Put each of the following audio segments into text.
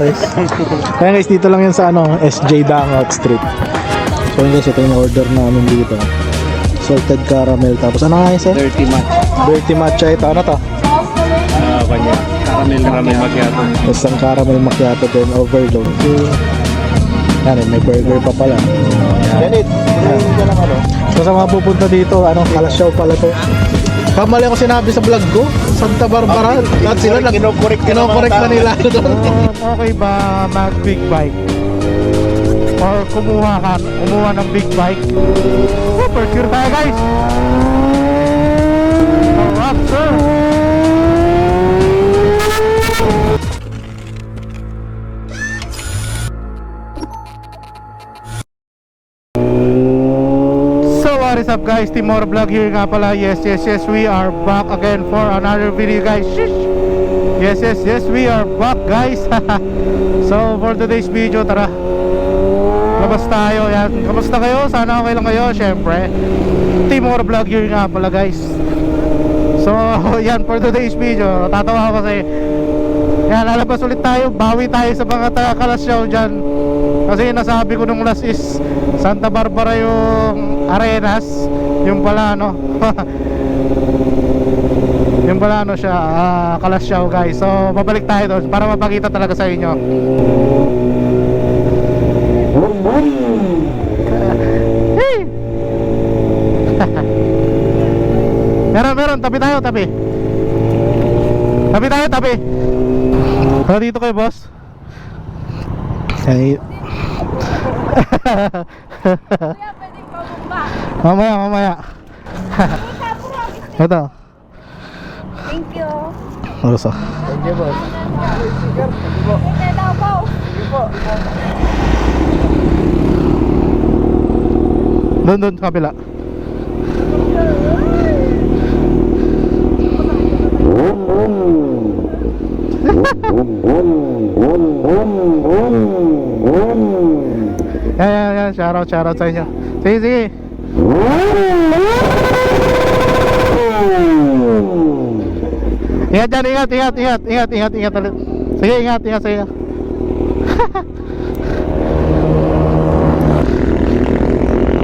Pares. Kaya guys, dito lang yan sa ano, SJ Dangout Street. So yun guys, ito yung order namin dito. Salted caramel. Tapos ano nga yun sir? Dirty match. Dirty matcha ito. Ano to? Ah, kanya. Caramel caramel macchiato. Isang caramel macchiato din, overload. Yan, eh, may burger pa pala. Yan it. ano. So sa mga pupunta dito, ano, Kalasyaw pala to. Kamali ako sinabi sa vlog ko, Santa Barbara. Lahat sila nag Kinokorek kinokorek na nila doon. okay ba mag big bike? Or kumuha ka, kumuha ng big bike? Super sure tayo guys! Alright sir! Up guys, Timor Vlog here nga pala. Yes, yes, yes, we are back again for another video guys. Shish! Yes, yes, yes, we are back guys. So for today's video, tara. Labas tayo, yan. Kamusta kayo? Sana okay lang kayo, syempre. Timor Vlog here nga pala guys. So yan, for today's video. Tatawa ako kasi Yan, lalabas ulit tayo. Bawi tayo sa mga taga-kalasyaw dyan. Kasi nasabi ko nung last is Santa Barbara yung Arenas. Yung pala ano? Yung pala ano siya ah, Kalasyaw guys. So babalik tayo doon para mapakita talaga sa inyo. Hey! meron meron. Tabi tayo tabi. Tabi tayo tabi. Tara dito kayo boss. Ay. Mamaya mamaya. Ito. Thank you. Oso. Thank you daw po. Doon doon sa kabila Yan yan yan. Shoutout shoutout sa inyo. Sige sige Ingat dyan ingat ingat ingat ingat ingat ingat ulit Sige ingat ingat sige.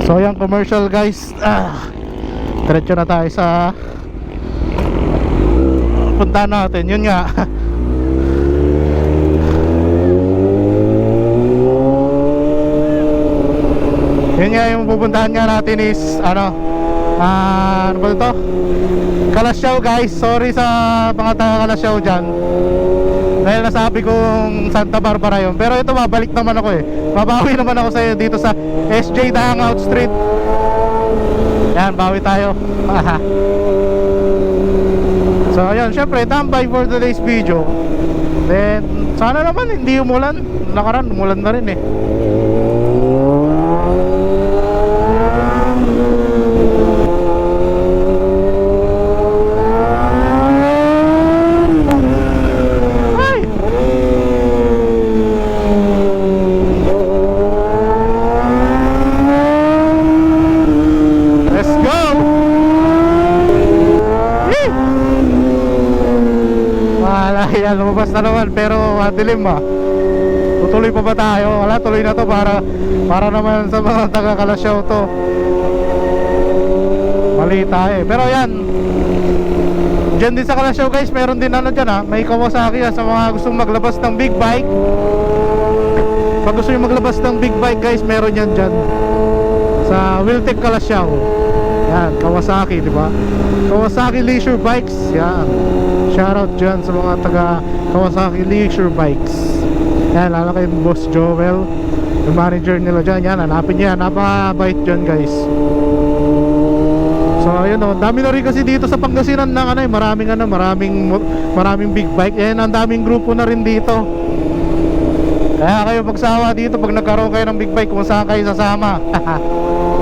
So yung commercial guys. Ah, Diretso na tayo sa Punta natin. Yun nga Yun nga yung pupuntahan nga natin is Ano ah, Ano ba ito? Kalasyaw guys. Sorry sa mga taga Kalasyaw dyan. Dahil nasabi kong Santa Barbara yun. Pero ito mabalik naman ako eh. Mabawi naman ako sa dito sa SJ The Hangout Street. Yan, bawi tayo. So ayun, syempre tambay for today's video. Then, sana naman hindi umulan. Nakaran, umulan na rin eh Wala yan, lumabas na naman pero madilim ba? Tutuloy pa ba tayo? Wala, tuloy na to para para naman sa mga taga Kalasyaw to. Mali eh. Pero yan, Diyan din sa Kalasyaw guys, meron din ano dyan ha May Kawasaki ha, sa mga gustong maglabas ng big bike Pag gusto nyo maglabas ng big bike guys, meron yan dyan Sa Wiltec Kalasyaw Yan, Kawasaki, di ba? Kawasaki Leisure Bikes, yan Shoutout dyan sa mga taga Kawasaki Leisure Bikes Yan, lalo kay Boss Joel Yung manager nila dyan, yan, hanapin nyo yan Napakabait dyan guys So ayun oh, dami na rin kasi dito sa Pangasinan ng ano, eh, maraming ano, maraming maraming big bike. Yan ang daming grupo na rin dito. Kaya kayo magsawa dito pag nagkaroon kayo ng big bike kung saan kayo sasama.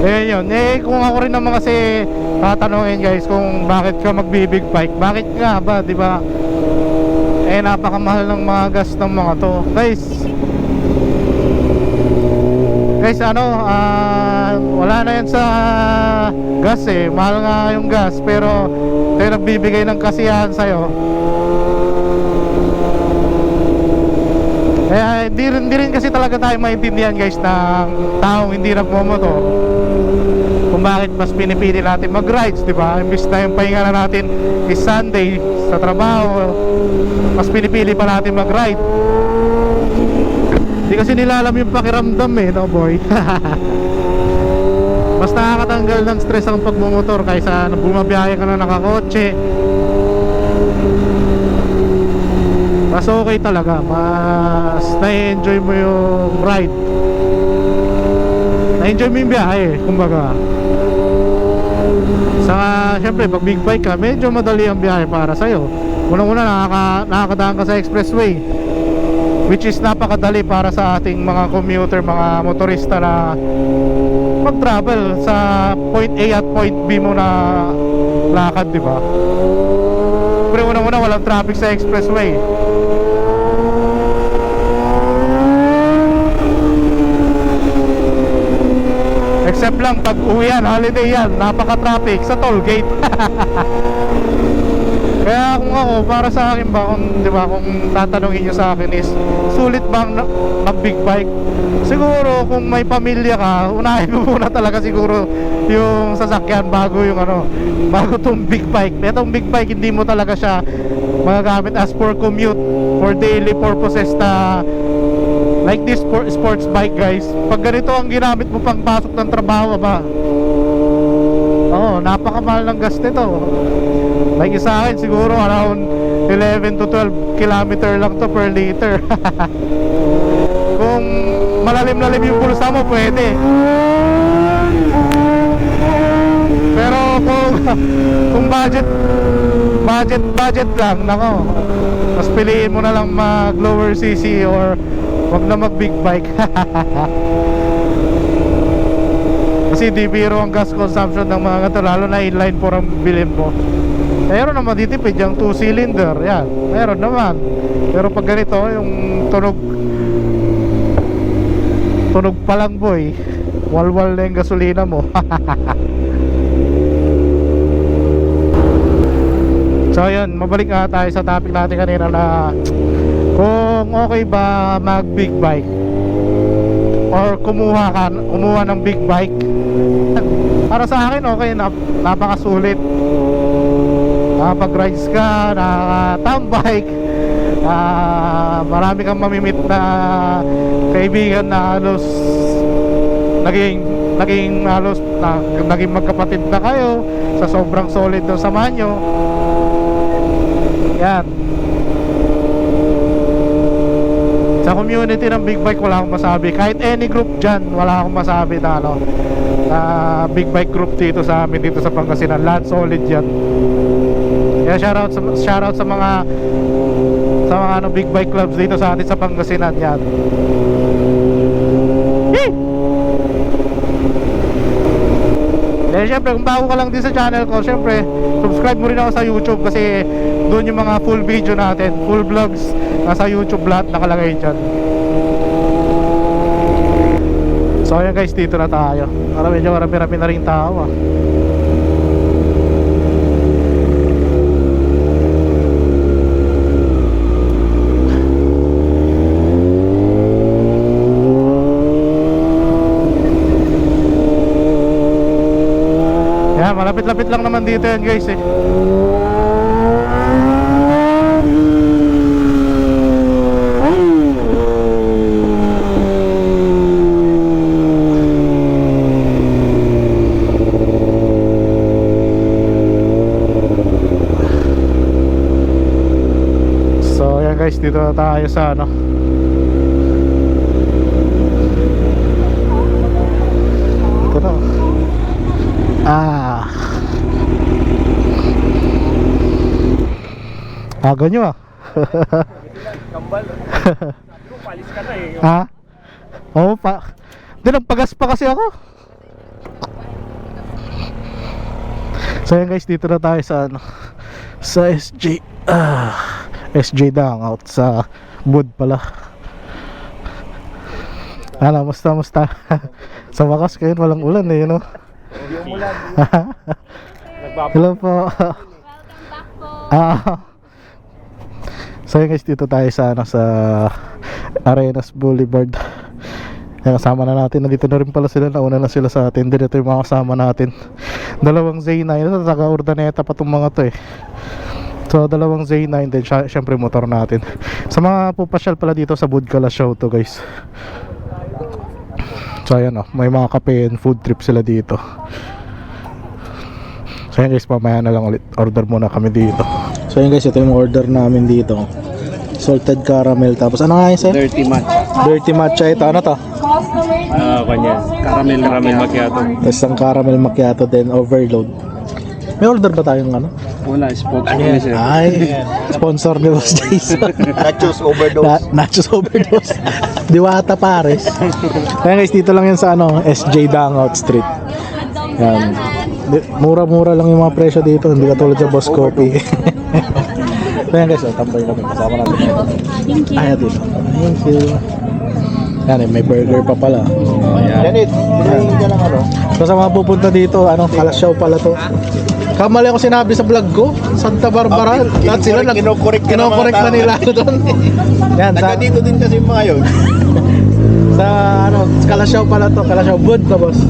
eh yun, eh kung ako rin naman kasi tatanungin guys kung bakit ka magbi-big bike. Bakit nga ba, 'di ba? Eh napakamahal ng mga gas ng mga to. Guys, guys ano ah, wala na yan sa gas eh mahal nga yung gas pero tayo nagbibigay ng kasiyahan sa'yo Kaya hindi rin, rin kasi talaga tayo maintindihan guys ng taong hindi nagmomotor kung bakit mas pinipili natin mag-rides, di ba? Imbis na yung pahinga na natin is Sunday sa trabaho, mas pinipili pa natin mag-ride. Hindi kasi nila alam yung pakiramdam eh, no boy? mas nakakatanggal ng stress ang pagmumotor kaysa bumabiyahe ka na nakakotse. Mas okay talaga, mas na-enjoy mo yung ride. Na-enjoy mo yung biyahe, kumbaga. Saka, syempre, pag big bike ka, medyo madali ang biyahe para sa'yo. Unang-una, nakaka, nakakadaan ka sa expressway. Which is napakadali para sa ating mga commuter, mga motorista na mag-travel sa point A at point B mo na lakad, di ba? Pero unang-una, walang traffic sa expressway. Except lang pag uwi yan, holiday yan, napaka-traffic sa toll gate. Kaya kung ako, para sa akin ba, kung, di ba, kung tatanungin nyo sa akin is, sulit bang mag-big bike? Siguro, kung may pamilya ka, unahin mo muna talaga siguro yung sasakyan bago yung ano, bago tong big bike. Itong big bike, hindi mo talaga siya magagamit as for commute, for daily purposes na like this sport, sports bike guys. Pag ganito ang ginamit mo pang pasok ng trabaho ba, Oo, napakamahal ng gas nito. Like sa akin, siguro around 11 to 12 kilometer lang to per liter. Kung malalim-lalim yung pulsa mo, pwede. Pero kung kung budget budget budget lang, nako. Mas piliin mo na lang mag lower CC or wag na mag big bike. Kasi di biro ang gas consumption ng mga ganito Lalo na inline 4 ang bilhin mo. Meron naman ditipid yung 2 cylinder Yan, meron naman. Pero pag ganito, yung tunog Tunog pa lang boy Walwal na yung gasolina mo. So yun, mabalik nga tayo sa topic natin kanina na Kung okay ba mag big bike? Or kumuha ka kumuha ng big bike? Para sa akin okay nap napakasulit. Nakapag rides ka nakatambike ah marami kang mamimit na kaibigan na halos naging naging halos na, naging magkapatid na kayo sa sobrang solid ng samahan nyo. Yan Sa community ng big bike wala akong masabi. Kahit any group dyan, wala akong masabi na ano na big bike group dito sa amin dito sa Pangasinan. Lahat solid yan. Kaya shoutout sa shoutout sa mga sa mga ano big bike clubs dito sa atin sa Pangasinan yan. Yee! Dahil syempre kung bago ka lang din sa channel ko Syempre subscribe mo rin ako sa YouTube Kasi doon yung mga full video natin Full vlogs. Nasa YouTube lahat nakalagay dyan. So ayan guys dito na tayo. Para medyo marami-rami na rin tao ah. Malapit-lapit lang naman dito yan guys eh. So, yan guys, dito na tayo sa ano. Ito na. Ah. Aga nyo ah. Kambal. Palis ka na eh. ha? Oo pa. Di nagpagas pa kasi ako. So yan guys, dito na tayo sa ano sa SJ ah, SJ Hangout sa Bud pala. Ano, musta musta? sa wakas kayo walang ulan eh. Nagbabalik. Hello po. Welcome back po. Ah. So yun guys, dito tayo sa ano sa Arenas Boulevard. Kaya kasama na natin. Nandito na rin pala sila. Nauna na sila sa atin. Dito yung mga kasama natin. Dalawang Z9. Ito taga Urdaneta pa itong mga to eh. So dalawang Z9 din. Sy- Siyempre motor natin. Sa mga pupasyal pala dito sa Budkala show to guys. So ayan oh. May mga kape and food trip sila dito. So yun guys, mamaya na lang ulit order muna kami dito. So yun guys, ito yung order namin dito. Salted caramel. Tapos ano nga yun sir? Dirty match. Dirty matcha ito. Ano to? Ah, kanya. Caramel, caramel macchiato. Tapos ang caramel macchiato din, overload. May order ba tayong ano? Wala, spot kami sir. Ay, sponsor ni Boss Jason. Nachos overdose. Na, nachos overdose. Diwata Pares. Kaya guys, dito lang yan sa ano, SJ Dangout Street. Yan. Di- Mura-mura lang yung mga presyo dito, hindi katulad sa Boss Coffee. Kaya guys, oh, tambay kami. Kasama natin. Thank you. Ay, dito. Thank you. Yan eh, may burger pa pala. Janet, bilhin ka ng ano? So sa mga pupunta dito, ano, Kalasyaw pala to. Kamali ako sinabi sa vlog ko, Santa Barbara. Okay, Lahat sila nag kinokorek- kinokorek kinokorek na tao. nila doon. Yan, sa, dito din kasi mga yun. sa ano, Kalasyaw pala to, Kalasyaw Bud to boss.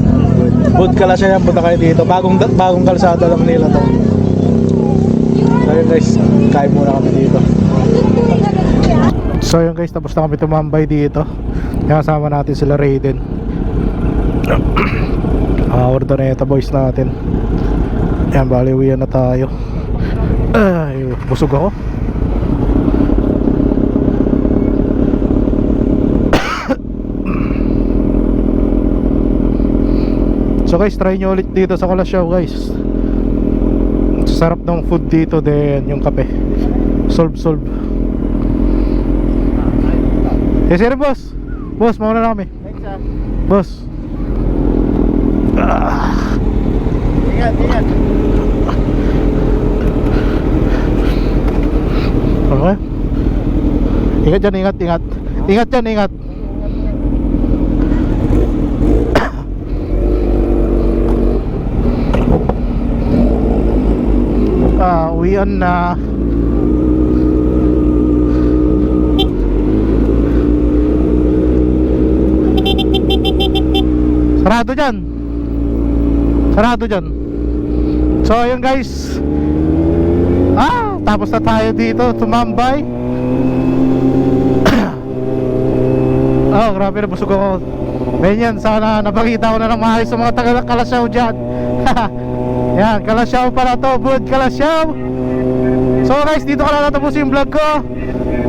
Bud Kalasyaw yan, punta kayo dito. Bagong bagong kalsada lang nila to. So yun guys, kain muna kami dito. So yun guys, tapos na kami tumambay dito. Kasama natin sila Raiden. Ah, order na ito boys natin. Yan, bali uwian na tayo. Ay, busog ako. So guys, try nyo ulit dito sa Kalasyaw guys. Sarap ng food dito din yung kape. Solve solve. Eh sir boss. Boss, mauna na kami. Boss. Ah. Ingat, ingat. Okay. Ingat dyan, ingat, ingat. Ingat dyan, ingat. Ah, uwian na. Sarado dyan. Sarado dyan. So, ayun guys. Ah, tapos na tayo dito, tumambay. oh, grabe na busog ako. Ganyan, sana napakita ko na ng maayos sa mga taga Kalasyaw dyan. Yan, Kalasyaw pala to, Bud Kalasyaw. So guys, dito ko na natapusin yung vlog ko.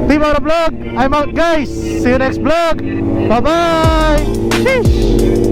Team Aura Vlog, I'm out guys. See you next vlog. Bye-bye. Sheesh.